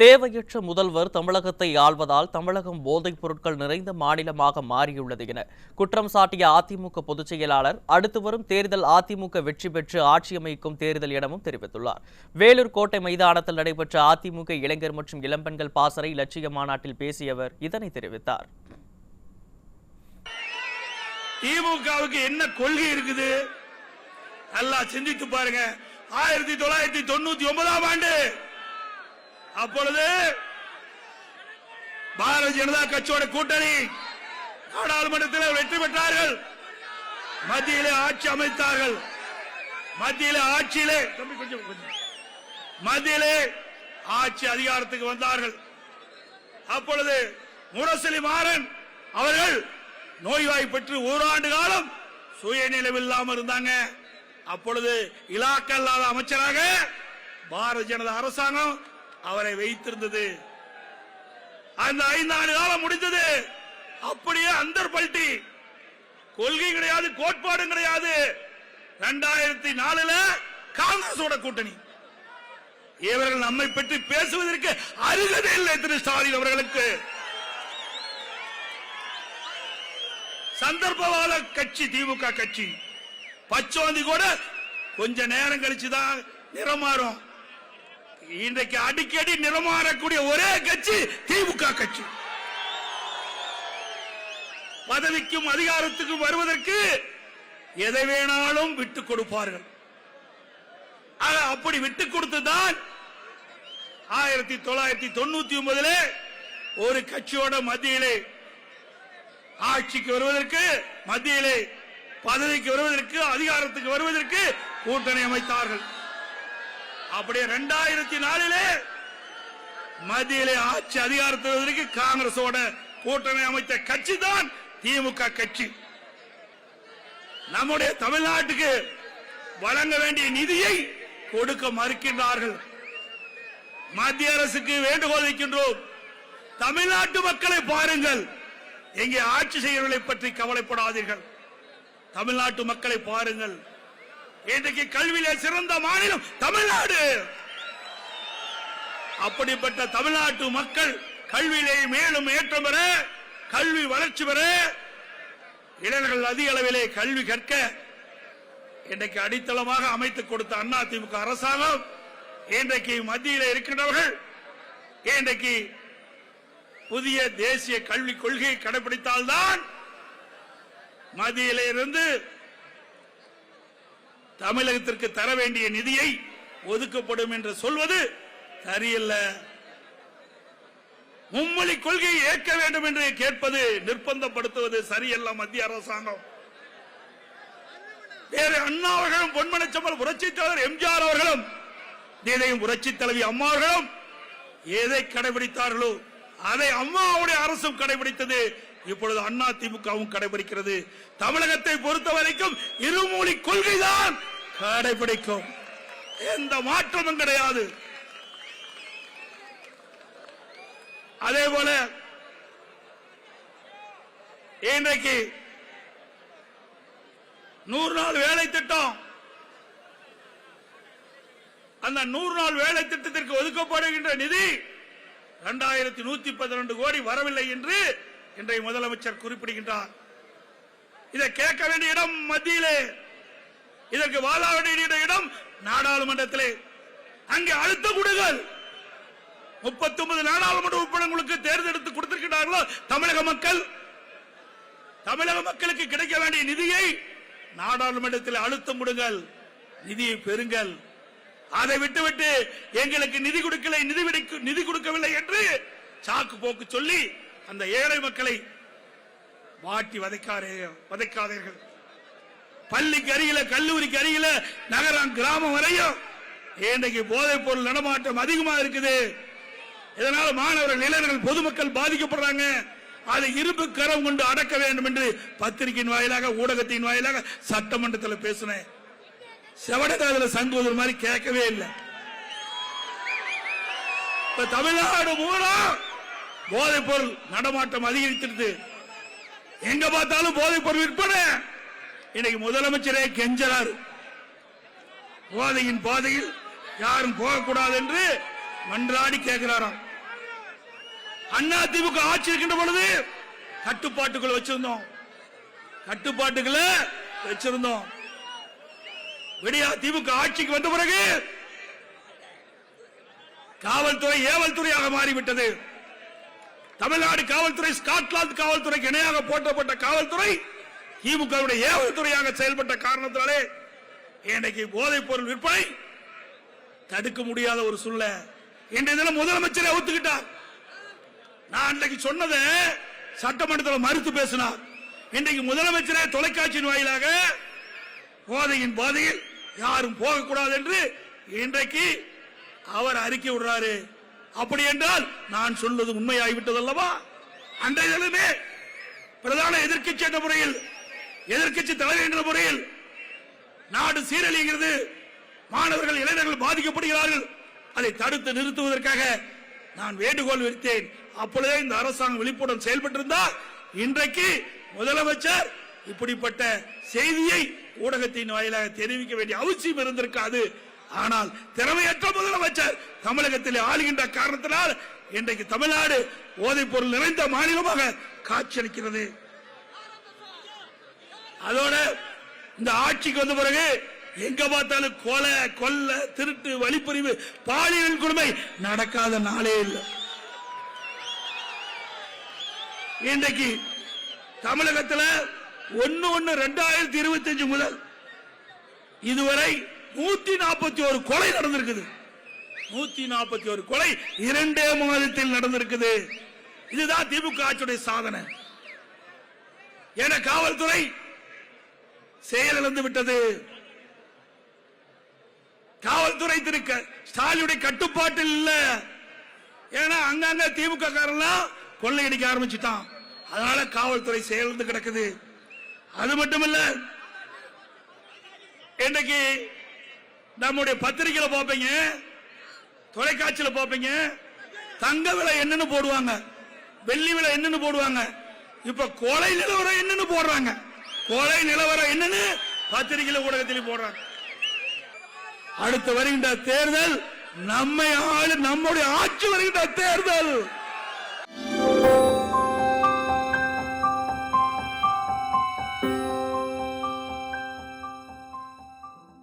தேவையற்ற முதல்வர் தமிழகத்தை ஆள்வதால் தமிழகம் போதைப் பொருட்கள் நிறைந்த மாநிலமாக மாறியுள்ளது என குற்றம் சாட்டிய அதிமுக பொதுச் செயலாளர் அடுத்து வரும் தேர்தல் அதிமுக வெற்றி பெற்று ஆட்சி அமைக்கும் தேர்தல் எனவும் தெரிவித்துள்ளார். வேலூர் கோட்டை மைதானத்தில் நடைபெற்ற அதிமுக இளைஞர் மற்றும் இளம்பெண்கள் பாசறை இலட்சிய மாநாட்டில் பேசிய அவர் இதனை தெரிவித்தார். திமுகவுக்கு என்ன கொள்கை இருக்குது? நல்லா சிந்தித்து பாருங்க. ஆயிரத்தி தொள்ளாயிரத்தி தொண்ணூத்தி ஒன்பதாம் ஆண்டு அப்பொழுது பாரதிய ஜனதா கட்சியோட கூட்டணி நாடாளுமன்றத்தில் வெற்றி பெற்றார்கள். மத்தியிலே ஆட்சி அமைத்தார்கள். மத்தியிலே ஆட்சியிலே தம்பி கொஞ்சம் கொஞ்சம். மத்தியிலே ஆட்சி அதிகாரத்துக்கு வந்தார்கள். அப்பொழுது முரசலி மாறன் அவர்கள் பெற்று ஓராண்டு காலம் சுயநிலைவில்லாம இருந்தாங்க. அப்பொழுது இலாக்கல்லாத அமைச்சராக பாரதிய ஜனதா அரசாங்கம் அவரை வைத்திருந்தது. அந்த ஐந்தாண்டு காலம் முடிந்தது. அப்படியே அந்தர் பல்ட்டி. கொள்கை கிடையாது கோட்பாடும் கிடையாது. ரெண்டாயிரத்தி நாலுல காங்கிரஸோட கூட்டணி. இவர்கள் நம்மை பற்றி பேசுவதற்கு அருகதை இல்லை திரு ஸ்டாலின் அவர்களுக்கு. சந்தர்ப்பவாத கட்சி திமுக கட்சி. பச்சோந்தி கூட கொஞ்ச நேரம் கழிச்சுதான் நிறமாறும் இன்றைக்கு அடிக்கடி நிலமாறக்கூடிய ஒரே கட்சி திமுக கட்சி. பதவிக்கும் அதிகாரத்துக்கும் வருவதற்கு எதை வேணாலும் விட்டுக் கொடுப்பார்கள். அப்படி விட்டுக் கொடுத்துதான் ஆயிரத்தி தொள்ளாயிரத்தி தொண்ணூத்தி ஒன்பதுல ஒரு கட்சியோட மத்தியிலே ஆட்சிக்கு வருவதற்கு மத்தியிலே பதவிக்கு வருவதற்கு அதிகாரத்துக்கு வருவதற்கு கூட்டணி அமைத்தார்கள். அப்படியே ரெண்டாயிரத்தி நாலிலே மத்தியிலே ஆட்சி அதிகாரத்திற்கு காங்கிரசோட கூட்டணி அமைத்த கட்சி தான் திமுக கட்சி. நம்முடைய தமிழ்நாட்டுக்கு வழங்க வேண்டிய நிதியை கொடுக்க மறுக்கின்றார்கள். மத்திய அரசுக்கு வேண்டுகோள் வைக்கின்றோம் தமிழ்நாட்டு மக்களை பாருங்கள். எங்கே ஆட்சி செய்கிறவர்களை பற்றி கவலைப்படாதீர்கள். தமிழ்நாட்டு மக்களை பாருங்கள். இன்றைக்கு கல்வியில சிறந்த மாநிலம் தமிழ்நாடு. அப்படிப்பட்ட தமிழ்நாட்டு மக்கள் கல்வியிலே மேலும் ஏற்றம் பெற கல்வி வளர்ச்சி பெற இளைஞர்கள் அதிக அளவிலே கல்வி கற்க இன்றைக்கு அடித்தளமாக அமைத்துக் கொடுத்த அண்ணா திமுக அரசாங்கம் இன்றைக்கு மத்தியில் இருக்கின்றவர்கள் இன்றைக்கு புதிய தேசிய கல்விக் கொள்கையை கடைபிடித்தால்தான் மத்தியிலிருந்து தமிழகத்திற்கு தர வேண்டிய நிதியை ஒதுக்கப்படும் என்று சொல்வது சரியல்ல. மும்மொழி கொள்கையை ஏற்க வேண்டும் என்று கேட்பது நிர்பந்தப்படுத்துவது சரியல்ல மத்திய அரசாங்கம். வேறு அண்ணா அவர்களும் பொன்மனச்சம்பல் புரட்சித் தலைவர் எம்ஜிஆர் அவர்களும் இதையும் புரட்சித் தலைவி அம்மா அவர்களும் எதை கடைபிடித்தார்களோ அதை அம்மாவுடைய அரசும் கடைபிடித்தது இப்பொழுது அண்ணா திமுகவும் கடைபிடிக்கிறது. தமிழகத்தை பொறுத்த வரைக்கும் இருமொழி கொள்கைதான் கடைபிடிக்கும். எந்த மாற்றமும் கிடையாது. அதே போல இன்றைக்கு நூறு நாள் வேலை திட்டம். அந்த நூறு நாள் வேலை திட்டத்திற்கு ஒதுக்கப்படுகின்ற நிதி இரண்டாயிரத்தி நூத்தி பதினெண்டு கோடி வரவில்லை என்று இன்றைய முதலமைச்சர் குறிப்பிடுகின்றார். இதை கேட்க வேண்டிய இடம் மத்தியிலே. இதற்கு வாழ வேண்டிய இடம் நாடாளுமன்றத்திலே. அங்கே அழுத்த கொடுங்கள் முப்பத்தி ஒன்பது நாடாளுமன்ற உறுப்பினர்களுக்கு தேர்ந்தெடுத்து கொடுத்திருக்கிறார்களோ தமிழக மக்கள். தமிழக மக்களுக்கு கிடைக்க வேண்டிய நிதியை நாடாளுமன்றத்தில் அழுத்தம் கொடுங்கள். நிதியை பெறுங்கள். அதை விட்டுவிட்டு எங்களுக்கு நிதி கொடுக்கலை நிதி நிதி கொடுக்கவில்லை என்று சாக்கு போக்கு சொல்லி அந்த ஏழை மக்களை மாட்டி வதைக்காரே வதைக்காதீர்கள். பள்ளிக்கு அருகில கல்லூரிக்கு அருகில நகரம் கிராமம் வரையும் இன்றைக்கு போதைப் பொருள் நடமாட்டம் அதிகமா இருக்குது. இதனால மாணவர்கள் இளைஞர்கள் பொதுமக்கள் பாதிக்கப்படுறாங்க. அதை இருப்பு கரம் கொண்டு அடக்க வேண்டும் என்று பத்திரிகையின் வாயிலாக ஊடகத்தின் வாயிலாக சட்டமன்றத்தில் பேசினேன். செவடகாதுல சங்குவதன் மாதிரி கேட்கவே இல்லை. இப்ப தமிழ்நாடு மூலம் போதைப் பொருள் நடமாட்டம் அதிகரித்திருது. எங்க பார்த்தாலும் போதைப் பொருள் விற்பனை. இன்னைக்கு முதலமைச்சரே கெஞ்சறாரு. போதையின் பாதையில் யாரும் போகக்கூடாது என்று மன்றாடி கேட்கிறாராம். அண்ணா திமுக ஆட்சி இருக்கின்ற பொழுது கட்டுப்பாட்டுக்குள்ள வச்சிருந்தோம். கட்டுப்பாட்டுக்குள்ள வச்சிருந்தோம். விடியா திமுக ஆட்சிக்கு வந்த பிறகு காவல்துறை ஏவல்துறையாக மாறிவிட்டது. தமிழ்நாடு காவல்துறை ஸ்காட்லாந்து காவல்துறைக்கு இணையாக போட்டப்பட்ட காவல்துறை திமுக ஏவல்துறையாக செயல்பட்ட காரணத்தாலே இன்றைக்கு போதைப் பொருள் விற்பனை தடுக்க முடியாத ஒரு சூழ்நிலை. இன்றைய தினம் முதலமைச்சரை ஒத்துக்கிட்டார். நான் அன்றைக்கு சொன்னதை சட்டமன்றத்தில் மறுத்து பேசினார். இன்றைக்கு முதலமைச்சரே தொலைக்காட்சியின் வாயிலாக போதையின் பாதையில் யாரும் போகக்கூடாது என்று இன்றைக்கு அவர் அறிக்கை விடுறாரு. அப்படி என்றால் நான் சொல்வது உண்மையாகிவிட்டது அல்லவா அன்றைய தினமே பிரதான எதிர்க்கட்சி என்ற முறையில் எதிர்க்கட்சி தலைவர் என்ற முறையில் நாடு சீரழிகிறது மாணவர்கள் இளைஞர்கள் பாதிக்கப்படுகிறார்கள். அதை தடுத்து நிறுத்துவதற்காக நான் வேண்டுகோள் விடுத்தேன். அப்பொழுதே இந்த அரசாங்கம் விழிப்புடன் செயல்பட்டிருந்தால் இன்றைக்கு முதலமைச்சர் இப்படிப்பட்ட செய்தியை ஊடகத்தின் வாயிலாக தெரிவிக்க வேண்டிய அவசியம் இருந்திருக்காது. ஆனால் திறமையற்ற முதலமைச்சர் தமிழகத்தில் ஆளுகின்ற காரணத்தினால் இன்றைக்கு தமிழ்நாடு போதைப் பொருள் நிறைந்த மாநிலமாக காட்சியளிக்கிறது. அதோட இந்த ஆட்சிக்கு வந்த பிறகு எங்க பார்த்தாலும் கொலை கொல்ல திருட்டு வழிப்பறிவு பாலியல் கொடுமை நடக்காத நாளே இல்லை. இன்றைக்கு தமிழகத்தில் ஒன்னு ஒன்னு ரெண்டாயிரத்தி இருபத்தி அஞ்சு முதல் இதுவரை நூத்தி நாற்பத்தி ஒரு கொலை நடந்திருக்குது. நூத்தி நாற்பத்தி ஒரு கொலை இரண்டே மாதத்தில் நடந்திருக்குது. இதுதான் திமுக ஆட்சியுடைய சாதனை. என காவல்துறை செயலிழந்து விட்டது. காவல்துறை திரு ஸ்டாலினுடைய கட்டுப்பாட்டில் இல்ல. ஏன்னா அங்கங்க திமுக காரெல்லாம் கொள்ளையடிக்க ஆரம்பிச்சுட்டான். அதனால காவல்துறை செயலிழந்து கிடக்குது. அது மட்டுமல்ல இன்னைக்கு நம்முடைய பத்திரிகையில பார்ப்பீங்க தொலைக்காட்சியில பார்ப்பீங்க தங்க விலை என்னன்னு போடுவாங்க வெள்ளி விலை என்னன்னு போடுவாங்க. இப்ப கொலை நிலவரம் என்னன்னு போடுறாங்க. கொலை நிலவரம் என்னன்னு பத்திரிகையில ஊடகத்தில் போடுறாங்க. அடுத்து வருகின்ற தேர்தல் நம்மை ஆளு நம்முடைய ஆட்சி வருகின்ற தேர்தல்.